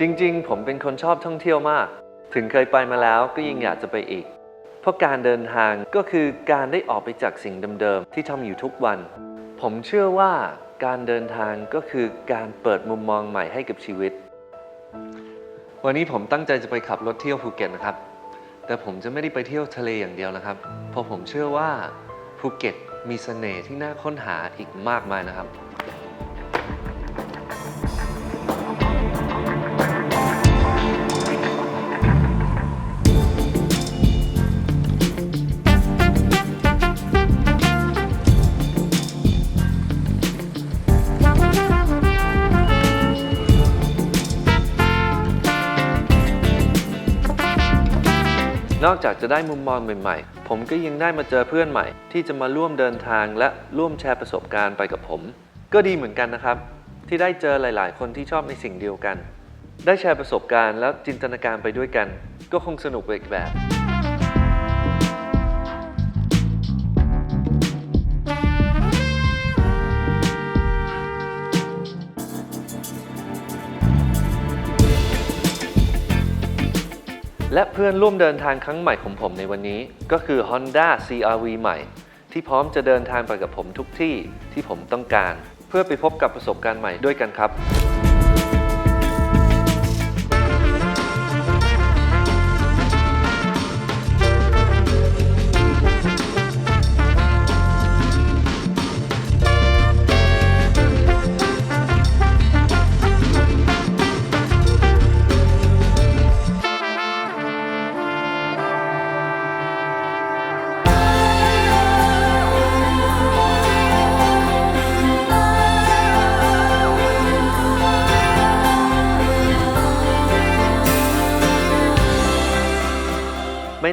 จริงๆ ผมเป็นคนชอบท่องเที่ยวมาก ถึงเคยไปมาแล้วก็ยิ่งอยากจะไปอีก เพราะการเดินทางก็คือการได้ออกไปจากสิ่งเดิมๆ ที่ทำอยู่ทุกวัน ผมเชื่อว่าการเดินทางก็คือการเปิดมุมมองใหม่ให้กับชีวิต วันนี้ผมตั้งใจจะไปขับรถเที่ยวภูเก็ตนะครับ แต่ผมจะไม่ได้ไปเที่ยวทะเลอย่างเดียวนะครับ เพราะผมเชื่อว่าภูเก็ตมีเสน่ห์ที่น่าค้นหาอีกมากมายนะครับ นอกจากจะได้มุมมองใหม่ๆ ผมก็ยังได้มาเจอเพื่อนใหม่ ที่จะมาร่วมเดินทางและร่วมแชร์ประสบการณ์ไปกับผม ก็ดีเหมือนกันนะครับ ที่ได้เจอหลาย ๆ คนที่ชอบในสิ่งเดียวกัน ได้แชร์ประสบการณ์แล้วจินตนาการไปด้วยกัน ก็คงสนุกไปอีกแบบ และเพื่อนร่วมเดินทางครั้งใหม่ของผมในวันนี้ ก็คือ Honda CRV ใหม่ ที่พร้อมจะเดินทางไปกับผมทุกที่ที่ผมต้องการ เพื่อไปพบกับประสบการณ์ใหม่ด้วยกันครับ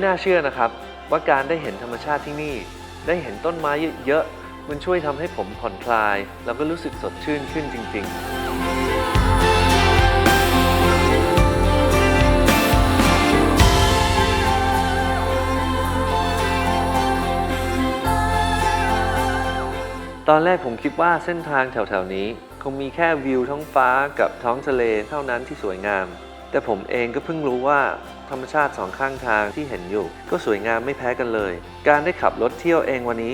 น่าเชื่อนะครับ ว่าการได้เห็นธรรมชาติที่นี่ ได้เห็นต้นไม้เยอะๆมันช่วยทำให้ผมผ่อนคลาย แล้วก็รู้สึกสดชื่นขึ้นจริง ๆตอนแรกผมคิดว่าเส้นทางแถวๆนี้ คงมีแค่วิวท้องฟ้ากับท้องทะเลเท่านั้นที่สวยงาม แต่ผมเองก็เพิ่งรู้ว่า ธรรมชาติสองข้างทางที่เห็นอยู่ ก็สวยงามไม่แพ้กันเลย การได้ขับรถเที่ยวเองวันนี้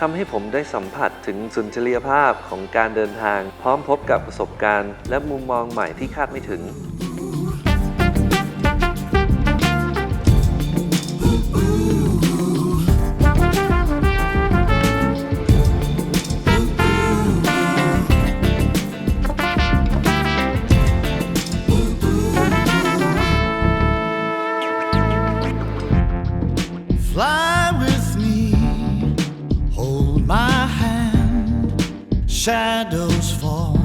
ทำให้ผมได้สัมผัสถึงสุนทรียภาพของการเดินทาง พร้อมพบกับประสบการณ์ และมุมมองใหม่ที่คาดไม่ถึง Shadows fall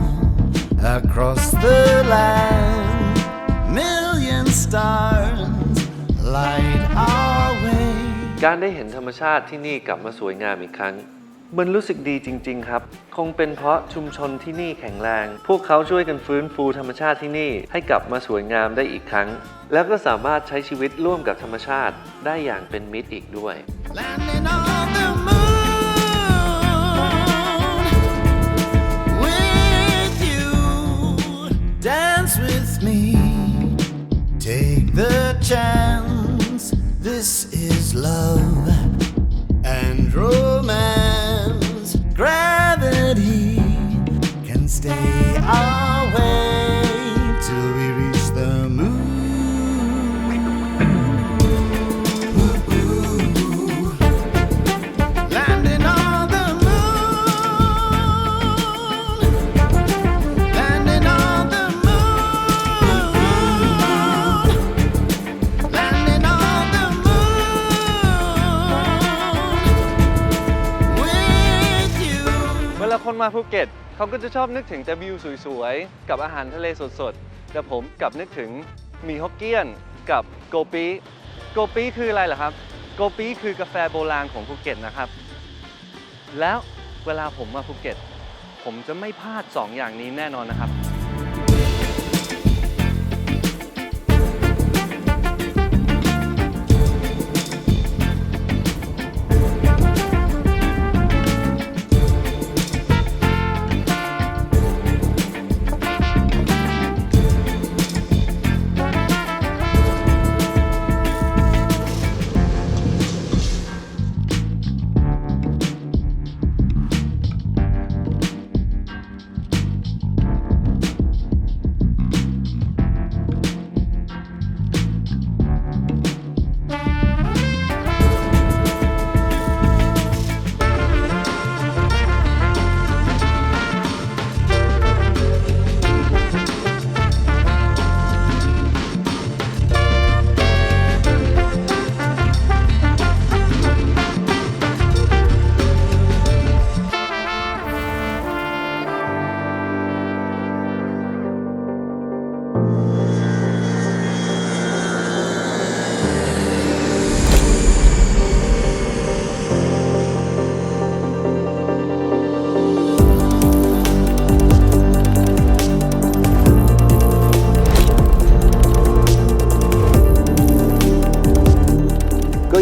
across the land. Million stars light our way. การได้เห็นธรรมชาติที่นี่กลับมาสวยงามอีกครั้ง มันรู้สึกดีจริง ๆ ครับ คงเป็นเพราะชุมชนที่นี่แข็งแรง พวกเขาช่วยกันฟื้นฟูธรรมชาติที่นี่ให้กลับมาสวยงามได้อีกครั้ง แล้วก็สามารถใช้ชีวิตร่วมกับธรรมชาติได้อย่างเป็นมิตรอีกด้วย Landing on the moon คนมาภูเก็ตเขาก็จะชอบนึกถึงแต่วิวสวยๆ กับอาหารทะเลสดๆ แต่ผมกลับนึกถึงหมีฮกเกี้ยนกับโกปีโกปีคืออะไรเหรอครับ โกปีคือกาแฟโบราณของภูเก็ตนะครับ แล้วเวลาผมมาภูเก็ต ผมจะไม่พลาด 2 อย่างนี้แน่นอนนะครับ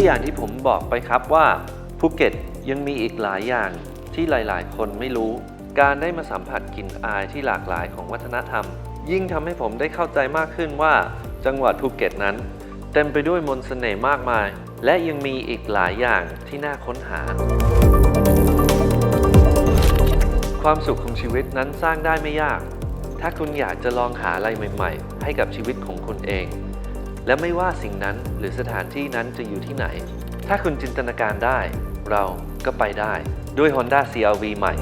อย่างที่ผมบอกไปครับว่าภูเก็ตยังมีอีกหลายอย่างที่หลาย ๆ คนไม่รู้ การได้มาสัมผัสกลิ่นอายที่หลากหลายของวัฒนธรรม ยิ่งทำให้ผมได้เข้าใจมากขึ้นว่าจังหวัดภูเก็ตนั้น เต็มไปด้วยมนต์เสน่ห์มากมาย และยังมีอีกหลายอย่างที่น่าค้นหา ความสุขของชีวิตนั้นสร้างได้ไม่ยาก ถ้าคุณอยากจะลองหาอะไรใหม่ ๆ ให้กับชีวิตของคุณเอง และไม่ว่าสิ่งนั้นหรือสถานที่นั้นจะอยู่ที่ไหน ถ้าคุณจินตนาการได้ เราก็ไปได้ด้วย Honda CRV ใหม่